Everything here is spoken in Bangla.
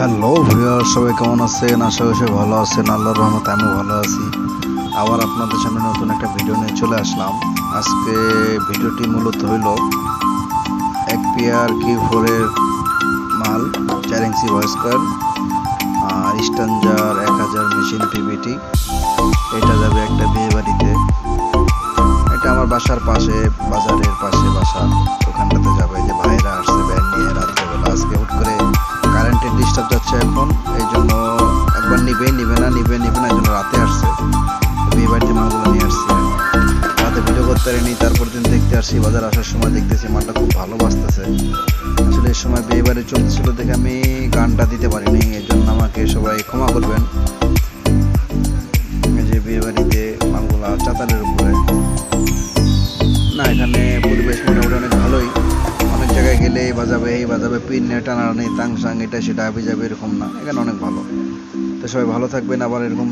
হ্যালো ভিউয়ার সবাই কেমন আছেন? আশা করি ভালো আছেন। আল্লাহর রহমতে আমিও ভালো আছি। আবার আপনাদের সামনে নতুন একটা ভিডিও নিয়ে চলে আসলাম। আজকে ভিডিওটি মূলত হইল এক পিয়ার কি ফোরের মাল চার ইঞ্চি ভয়েস্কার আর স্ট্যান্ডার এক হাজার মেশিন পিবিটি এটা যাবে একটা বিয়ে বাড়িতে। এটা আমার বাসার পাশে বাজারের নিবে নিবে না, নিবে নিবে না জন্য রাতে আসছে। বিয়ে বাড়িতে মালগুলো নিয়ে আসছে, রাতে ভিডিও করতে পারিনি, তারপর দিন দেখতে আসছি, বাজার আসার সময় দেখতেছি, মালটা খুব ভালো বাঁচতেছে আসলে এই সময় বিয়ে বাড়ি চলতেছিল দেখে আমি গানটা দিতে পারিনি, এই জন্য আমাকে সবাই ক্ষমা করবেন। যে বিয়ে বাড়িতে মালগুলা চাতালের উপরে। না, এখানে পরিবেশ মোটামুটি অনেক গেলে এই বাজাবে এই বাজাবে, পিন নেই তাং সাং, এটা সেটা আবি যাবে এরকম না। এখানে অনেক ভালো। তো সবাই ভালো থাকবেন, আবার এরকম